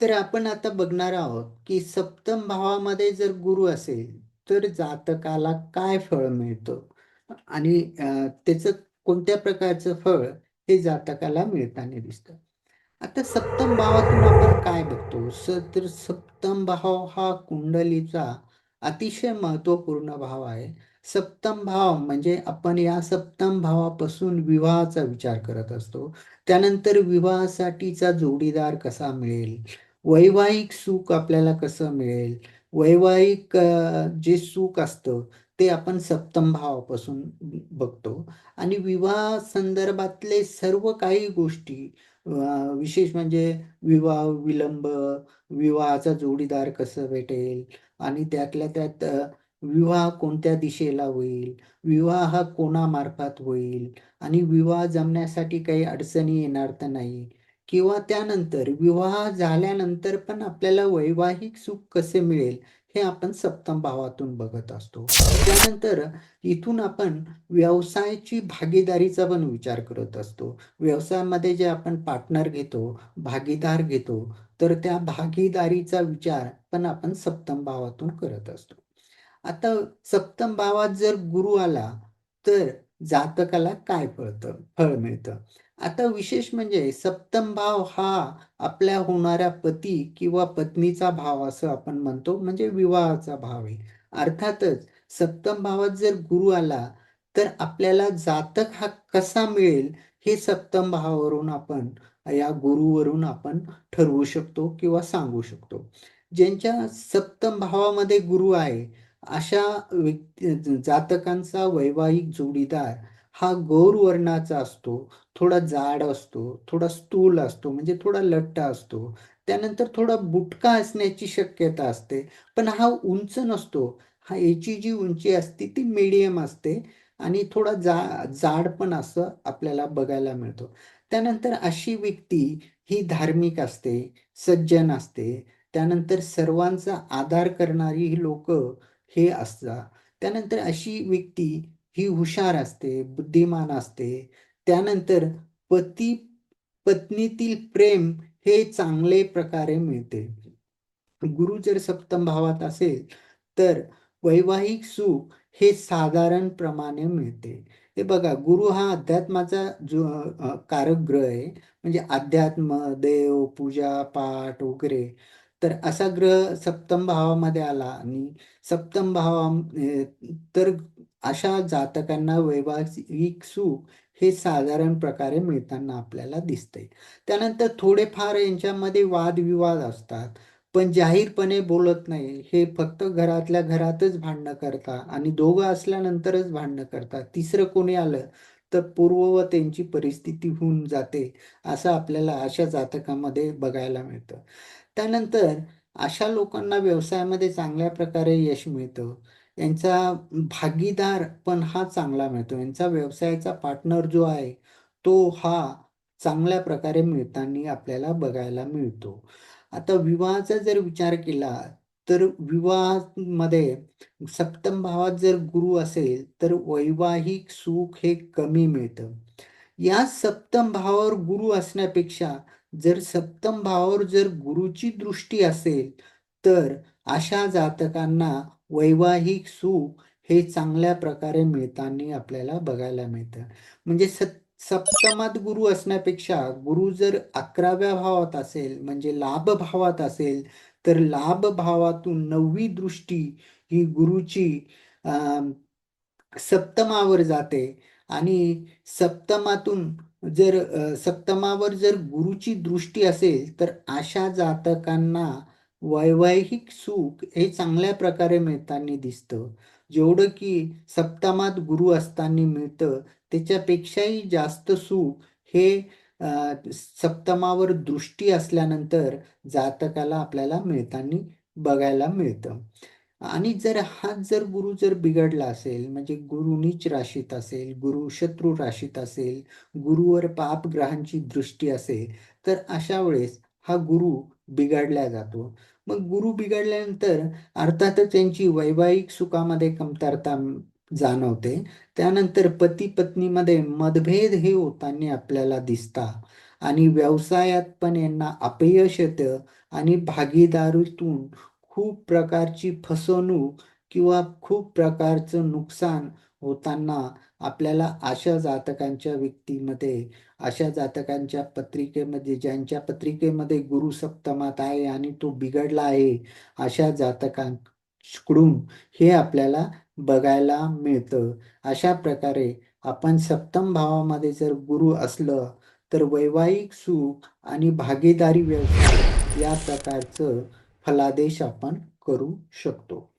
तर आपण आता बघणार आहोत, की सप्तम भावामध्ये जर गुरु असेल, तर जातकाला काय फळ मिळतं? आणि त्याचं कोणत्या प्रकारचं फळ हे जातकाला मिळताना दिसतं. आता सप्तम भावातून आपण काय बघतो? स तर सप्तम भाव हा कुंडलीचा अतिशय महत्त्वपूर्ण भाव आहे. सप्तम भाव म्हणजे आपण या सप्तम भावापासून विवाहाचा विचार करत असतो. त्यानंतर विवाहासाठीचा जोडीदार कसा मिळेल? वैवाहिक सुख आपल्याला कसं मिळेल? वैवाहिक जे सुख असतं ते आपण सप्तम भावापासून बघतो. आणि विवाह संदर्भातले सर्व काही गोष्टी विशेष म्हणजे विवाह विलंब, विवाहाचा जोडीदार कसं भेटेल? आणि त्यातल्या त्यात विवाह कोणत्या दिशेला होईल, विवाह कोणामार्फत होईल? आणि विवाह जमण्यासाठी काही अडचणी येणार तर नाही. किंवा त्यानंतर विवाह झाल्यानंतर पण आपल्याला वैवाहिक सुख कसे मिळेल, हे आपण सप्तम भावातून बघत असतो. त्यानंतर इथून आपण व्यवसायाची भागीदारीचा पण विचार करत असतो. व्यवसायामध्ये जे आपण पार्टनर घेतो, भागीदार घेतो, तर त्या भागीदारीचा विचार पण आपण सप्तम भावातून करत असतो. आता सप्तम भावात जर गुरु आला, तर जातकाला काय फळतं फळ मिळतं? आता विशेष म्हणजे सप्तम भाव हा आपल्या होणाऱ्या पती किंवा पत्नीचा भाव असं आपण म्हणतो, म्हणजे विवाहाचा भाव आहे. अर्थातच सप्तम भावात जर गुरु आला, तर आपल्याला जातक हा कसा मिळेल, हे सप्तम भावावरून आपण या गुरुवरून आपण ठरवू शकतो किंवा सांगू शकतो. ज्यांच्या सप्तम भावामध्ये गुरु आहे, अशा व्यक्ती जातकांचा वैवाहिक जोडीदार हा गौर वर्णाचा असतो. थोडा जाड असतो, थोडा स्थूल असतो, म्हणजे थोडा लट्टा असतो. त्यानंतर थोडा बुटका असण्याची शक्यता असते. पण हा उंच नसतो. हा याची जी उंची असते ती मीडियम असते आणि थोडा जा जाड पण असं आपल्याला बघायला मिळतो. त्यानंतर अशी व्यक्ती ही धार्मिक असते, सज्जन असते. त्यानंतर सर्वांचा आधार करणारी ही लोकं हे असता त्यानंतर अशी व्यक्ती ही हुशार असते, बुद्धिमान असते. त्यानंतर पती-पत्नीतील प्रेम हे चांगले प्रकारे मिळते. गुरु जर सप्तम भावात असेल, तर वैवाहिक सुख हे साधारण प्रमाणे मिळते. हे बघा गुरु हा अध्यात्माचा जो कारक ग्रह आहे. म्हणजे अध्यात्म, देव, पूजा, पाठ वगैरे. तर असा ग्रह सप्तम भावामध्ये आला आणि सप्तम भावा तर अशा जातकांना वैवाहिक सुख हे साधारण प्रकारे मिळताना आपल्याला दिसते त्यानंतर थोडेफार यांच्यामध्ये वादविवाद असतात. पण जाहीरपणे बोलत नाही. हे फक्त घरातल्या घरातच भांडणं करतात आणि दोघं असल्यानंतरच भांडणं करतात. तिसरं कोणी आलं, तर पूर्ववत त्यांची परिस्थिती होऊन जाते. असं आपल्याला अशा जातकामध्ये बघायला मिळतं. त्यानंतर अशा लोकांना व्यवसायामध्ये चांगल्या प्रकारे यश मिळतं. यांचा भागीदार पण हा चांगला मिळतो. यांचा व्यवसायाचा पार्टनर जो आहे, तो हा चांगल्या प्रकारे मिळताना आपल्याला बघायला मिळतो. आता विवाहाचा जर विचार केला, तर विवाहामध्ये सप्तम भावात जर गुरु असेल, तर वैवाहिक सुख हे कमी मिळतं. या सप्तम भावावर गुरु असण्यापेक्षा जर सप्तम भावावर जर गुरुची दृष्टी असेल, तर अशा जातकांना वैवाहिक सुख हे चांगल्या प्रकारे मिळताना आपल्याला बघायला मिळतं. म्हणजे सत सप्तमात गुरु असण्यापेक्षा गुरु जर 11व्या भावात असेल, म्हणजे लाभ भावात असेल, तर लाभ भावातून नववी दृष्टी ही गुरुची सप्तमावर जाते आणि सप्तमातून जर सप्तमावर जर गुरुची दृष्टी असेल, तर अशा जातकांना वैवाहिक सुख हे चांगल्या प्रकारे मिळताना दिसतं. जेवढं की सप्तमात गुरु असताना मिळतं, त्याच्यापेक्षाही जास्त सुख हे सप्तमावर दृष्टी असल्यानंतर जातकाला आपल्याला मिळताना बघायला मिळतं. आणि जर हाच जर गुरु जर बिघडला असेल, म्हणजे गुरु नीच राशीत असेल, गुरु शत्रू राशीत असेल, गुरुवर पाप ग्रहांची दृष्टी असेल, तर अशा वेळेस हा गुरु बिघडला जातो. मग गुरु बिघडल्यानंतर अर्थातच त्यांची वैवाहिक सुखामध्ये कमतरता जाणवते. त्यानंतर पती-पत्नीमध्ये मतभेद हे होताना आपल्याला दिसता आणि व्यवसायात पण यांना अपयश येतं आणि भागीदारीतून खूप प्रकारची फसवणूक किंवा खूप प्रकारचं नुकसान होताना आपल्याला अशा जातकांच्या व्यक्तीमध्ये अशा जातकांच्या पत्रिकेमध्ये ज्यांच्या पत्रिकेमध्ये गुरु सप्तमात आहे आणि तो बिघडला आहे अशा जातकांकडून हे आपल्याला बघायला मिळतं. अशा प्रकारे आपण सप्तम भावामध्ये जर गुरु असलं तर वैवाहिक सुख आणि भागीदारी व्यवसाय या प्रकारचं फलादेश आपण करू शकतो.